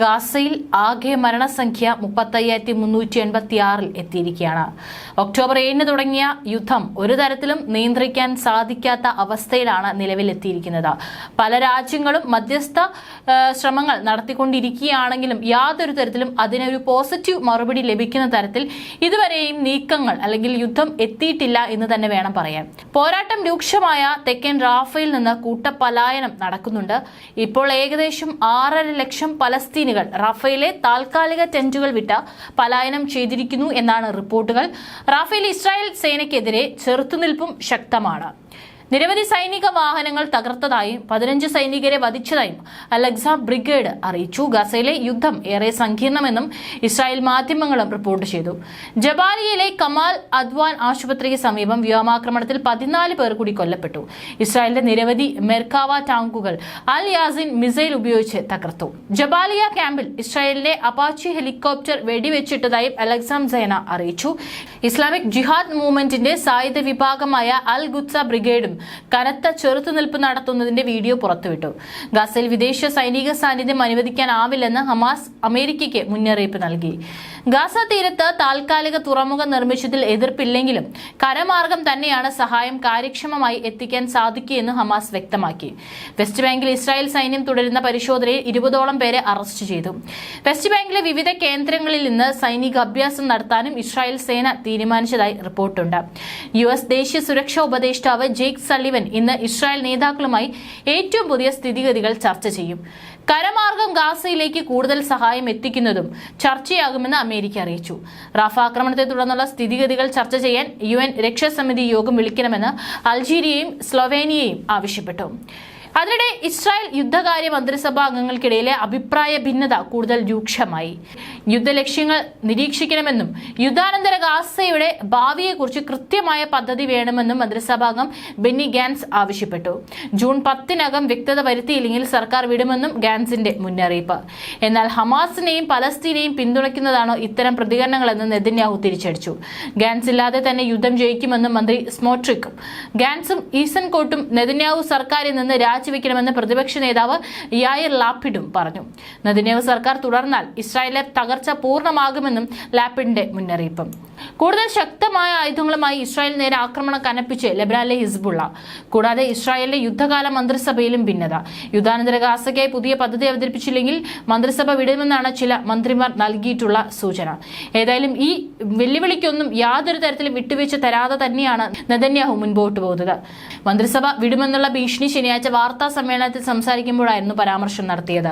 ഗാസയിൽ ആകെ മരണസംഖ്യ മുപ്പത്തയ്യായിരത്തി മുന്നൂറ്റി എൺപത്തി ആറിൽ എത്തിയിരിക്കുകയാണ്. ഒക്ടോബർ ഏഴിന് തുടങ്ങിയ യുദ്ധം ഒരു തരത്തിലും നിയന്ത്രിക്കാൻ സാധിക്കാത്ത അവസ്ഥയിലാണ് നിലവിലെത്തിയിരിക്കുന്നത്. പല രാജ്യങ്ങളും മധ്യസ്ഥ ശ്രമങ്ങൾ നടത്തിക്കൊണ്ടിരിക്കുകയാണെങ്കിലും യാതൊരു തരത്തിലും അതിനൊരു പോസിറ്റീവ് മറുപടി ലഭിക്കുന്ന തരത്തിൽ ഇതുവരെയും നീക്കങ്ങൾ അല്ലെങ്കിൽ യുദ്ധം എത്തിയിട്ടില്ല എന്ന് തന്നെ വേണം പറയാൻ. പോരാട്ടം രൂക്ഷമായ തെക്കൻ റാഫയിൽ നിന്ന് കൂട്ടപലായനം നടക്കുന്നുണ്ട്. ഇപ്പോൾ ഏകദേശം ആറര ലക്ഷം പലസ്തീനുകൾ റാഫയിലെ താൽക്കാലിക ടെന്റുകൾ വിട്ട് പലായനം ചെയ്തിരിക്കുന്നു എന്നാണ് റിപ്പോർട്ടുകൾ. റാഫേൽ ഇസ്രായേൽ സേനയ്ക്കെതിരെ ചെറുത്തുനിൽപ്പും ശക്തമാണ്. നിരവധി സൈനിക വാഹനങ്ങൾ തകർത്തതായും പതിനഞ്ച് സൈനികരെ വധിച്ചതായും അലക്സ ബ്രിഗേഡ് അറിയിച്ചു. ഗസയിലെ യുദ്ധം ഏറെ സങ്കീർണമെന്നും ഇസ്രായേൽ മാധ്യമങ്ങളും റിപ്പോർട്ട് ചെയ്തു. ജബാലിയയിലെ കമാൽ അദ്വാൻ ആശുപത്രിക്ക് സമീപം വ്യോമാക്രമണത്തിൽ പതിനാല് പേർ കൂടി കൊല്ലപ്പെട്ടു. ഇസ്രായേലിന്റെ നിരവധി മെർക്കാവ ടാങ്കുകൾ അൽ യാസിൻ മിസൈൽ ഉപയോഗിച്ച് തകർത്തു. ജബാലിയ ക്യാമ്പിൽ ഇസ്രായേലിന്റെ അപ്പാച്ചി ഹെലികോപ്റ്റർ വെടിവെച്ചിട്ടതായും അലക്സാം സേന അറിയിച്ചു. ഇസ്ലാമിക് ജിഹാദ് മൂവ്മെന്റിന്റെ സായുധ വിഭാഗമായ അൽ ഗുത്സ ബ്രിഗേഡും കനത്ത ചെറുത്തുനിൽപ്പ് നടത്തുന്നതിന്റെ വീഡിയോ പുറത്തുവിട്ടു. ഗസയിൽ വിദേശ സൈനിക സാന്നിധ്യം അനുവദിക്കാനാവില്ലെന്ന് ഹമാസ് അമേരിക്കയ്ക്ക് മുന്നറിയിപ്പ് നൽകി. ഗാസ തീരത്ത് താൽക്കാലിക തുറമുഖം നിർമ്മിച്ചതിൽ എതിർപ്പില്ലെങ്കിലും കരമാർഗം തന്നെയാണ് സഹായം കാര്യക്ഷമമായി എത്തിക്കാൻ സാധിക്കുകയെന്ന് ഹമാസ് വ്യക്തമാക്കി. വെസ്റ്റ് ബാങ്കിൽ ഇസ്രായേൽ സൈന്യം തുടരുന്ന പരിശോധനയിൽ ഇരുപതോളം പേരെ അറസ്റ്റ് ചെയ്തു. വെസ്റ്റ് ബാങ്കിലെ വിവിധ കേന്ദ്രങ്ങളിൽ നിന്ന് സൈനിക അഭ്യാസം നടത്താനും ഇസ്രായേൽ സേന തീരുമാനിച്ചതായി റിപ്പോർട്ടുണ്ട്. യു എസ് ദേശീയ സുരക്ഷാ ഉപദേഷ്ടാവ് ജേക്ക് സള്ളിവൻ ഇന്ന് ഇസ്രായേൽ നേതാക്കളുമായി ഏറ്റവും പുതിയ സ്ഥിതിഗതികൾ ചർച്ച ചെയ്യും. കരമാർഗം ഗാസയിലേക്ക് കൂടുതൽ സഹായം എത്തിക്കുന്നതും ചർച്ചയാകുമെന്ന് അമേരിക്ക അറിയിച്ചു. റാഫ ആക്രമണത്തെ തുടർന്നുള്ള സ്ഥിതിഗതികൾ ചർച്ച ചെയ്യാൻ യു എൻ രക്ഷാസമിതി യോഗം വിളിക്കണമെന്ന് അൾജീരിയയും സ്ലൊവേനിയയും ആവശ്യപ്പെട്ടു. അതിനിടെ ഇസ്രായേൽ യുദ്ധകാര്യ മന്ത്രിസഭാ അംഗങ്ങൾക്കിടയിലെ അഭിപ്രായ ഭിന്നത കൂടുതൽ രൂക്ഷമായി. യുദ്ധലക്ഷ്യങ്ങൾ നിരീക്ഷിക്കണമെന്നും യുദ്ധാനന്തര ഗാസയുടെ ഭാവിയെക്കുറിച്ച് കൃത്യമായ പദ്ധതി വേണമെന്നും മന്ത്രിസഭാംഗം ബെന്നി ഗാൻസ് ആവശ്യപ്പെട്ടു. ജൂൺ പത്തിനകം വ്യക്തത വരുത്തിയില്ലെങ്കിൽ സർക്കാർ വിടുമെന്നും ഗാൻസിന്റെ മുന്നറിയിപ്പ്. എന്നാൽ ഹമാസിനെയും പലസ്തീനെയും പിന്തുണയ്ക്കുന്നതാണോ ഇത്തരം പ്രതികരണങ്ങളെന്ന് നെതന്യാഹു തിരിച്ചടിച്ചു. ഗാൻസ് ഇല്ലാതെ തന്നെ യുദ്ധം ജയിക്കുമെന്നും മന്ത്രി സ്മോട്രിക്കും. ഗാൻസും ഈസൻകോട്ടും നെതന്യാഹു സർക്കാരിൽ നിന്ന് രാജിവെക്കണമെന്ന് പ്രതിപക്ഷ നേതാവ് യായർ ലാപ്പിഡും പറഞ്ഞു. നദിനേവ് സർക്കാർ തുടർന്നാൽ ഇസ്രായേലിലെ തകർച്ച പൂർണമാകുമെന്നും ലാപ്പിഡിന്റെ മുന്നറിയിപ്പ്. കൂടുതൽ ശക്തമായ ആയുധങ്ങളുമായി ഇസ്രായേൽ നേരെ ആക്രമണം കനപ്പിച്ച് ലബനാനിലെ ഹിസ്ബുള്ള. കൂടാതെ ഇസ്രായേലിലെ യുദ്ധകാല മന്ത്രിസഭയിലും ഭിന്നത. യുദ്ധാനന്തര ഗാസയ്ക്കായി പുതിയ പദ്ധതി അവതരിപ്പിച്ചില്ലെങ്കിൽ മന്ത്രിസഭ വിടുമെന്നാണ് ചില മന്ത്രിമാർ നൽകിയിട്ടുള്ള സൂചന. ഏതായാലും ഈ വെല്ലുവിളിക്കൊന്നും യാതൊരു തരത്തിലും വിട്ടുവീഴ്ച തരാതെ തന്നെയാണ് നെതന്യാഹു മുൻപോട്ട് പോകുന്നത്. മന്ത്രിസഭ വിടുമെന്നുള്ള ഭീഷണി ശനിയാഴ്ച വാർത്താ സമ്മേളനത്തിൽ സംസാരിക്കുമ്പോഴായിരുന്നു പരാമർശം നടത്തിയത്